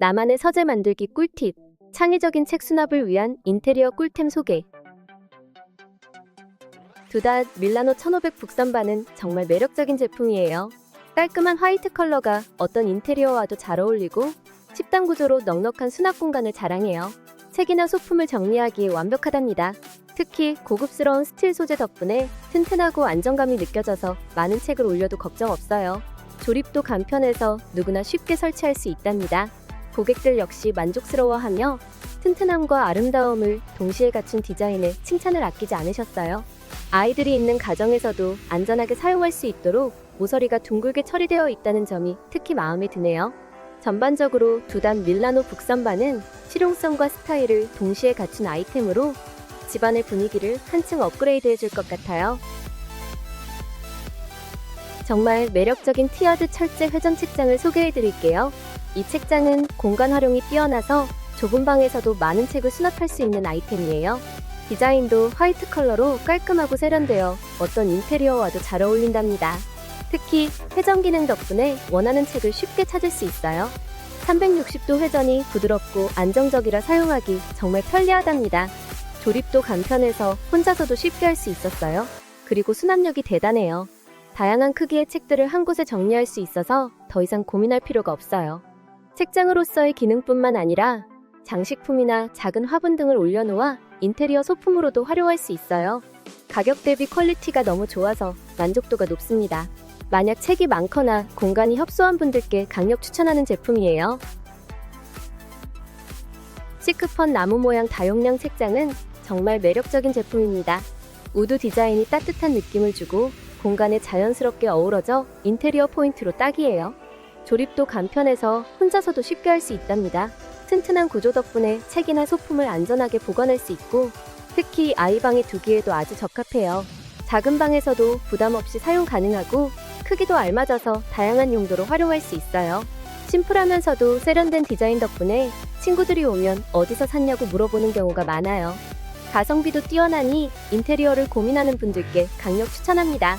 나만의 서재 만들기 꿀팁. 창의적인 책 수납을 위한 인테리어 꿀템 소개. 두닷 밀라노 1500 북선반은 정말 매력적인 제품이에요. 깔끔한 화이트 컬러가 어떤 인테리어와도 잘 어울리고 식당 구조로 넉넉한 수납 공간을 자랑해요. 책이나 소품을 정리하기에 완벽하답니다. 특히 고급스러운 스틸 소재 덕분에 튼튼하고 안정감이 느껴져서 많은 책을 올려도 걱정 없어요. 조립도 간편해서 누구나 쉽게 설치할 수 있답니다. 고객들 역시 만족스러워하며 튼튼함과 아름다움을 동시에 갖춘 디자인에 칭찬을 아끼지 않으셨어요. 아이들이 있는 가정에서도 안전하게 사용할 수 있도록 모서리가 둥글게 처리되어 있다는 점이 특히 마음에 드네요. 전반적으로 두단 밀라노 북선반은 실용성과 스타일을 동시에 갖춘 아이템으로 집안의 분위기를 한층 업그레이드 해줄 것 같아요. 정말 매력적인 티어드 철제 회전 책장을 소개해 드릴게요. 이 책장은 공간 활용이 뛰어나서 좁은 방에서도 많은 책을 수납할 수 있는 아이템이에요. 디자인도 화이트 컬러로 깔끔하고 세련되어 어떤 인테리어와도 잘 어울린답니다. 특히 회전 기능 덕분에 원하는 책을 쉽게 찾을 수 있어요. 360도 회전이 부드럽고 안정적이라 사용하기 정말 편리하답니다. 조립도 간편해서 혼자서도 쉽게 할 수 있었어요. 그리고 수납력이 대단해요. 다양한 크기의 책들을 한 곳에 정리할 수 있어서 더 이상 고민할 필요가 없어요. 책장으로서의 기능뿐만 아니라 장식품이나 작은 화분 등을 올려놓아 인테리어 소품으로도 활용할 수 있어요. 가격 대비 퀄리티가 너무 좋아서 만족도가 높습니다. 만약 책이 많거나 공간이 협소한 분들께 강력 추천하는 제품이에요. 시크펀 나무 모양 다용량 책장은 정말 매력적인 제품입니다. 우드 디자인이 따뜻한 느낌을 주고 공간에 자연스럽게 어우러져 인테리어 포인트로 딱이에요. 조립도 간편해서 혼자서도 쉽게 할 수 있답니다. 튼튼한 구조 덕분에 책이나 소품을 안전하게 보관할 수 있고 특히 아이방에 두기에도 아주 적합해요. 작은 방에서도 부담 없이 사용 가능하고 크기도 알맞아서 다양한 용도로 활용할 수 있어요. 심플하면서도 세련된 디자인 덕분에 친구들이 오면 어디서 샀냐고 물어보는 경우가 많아요. 가성비도 뛰어나니 인테리어를 고민하는 분들께 강력 추천합니다.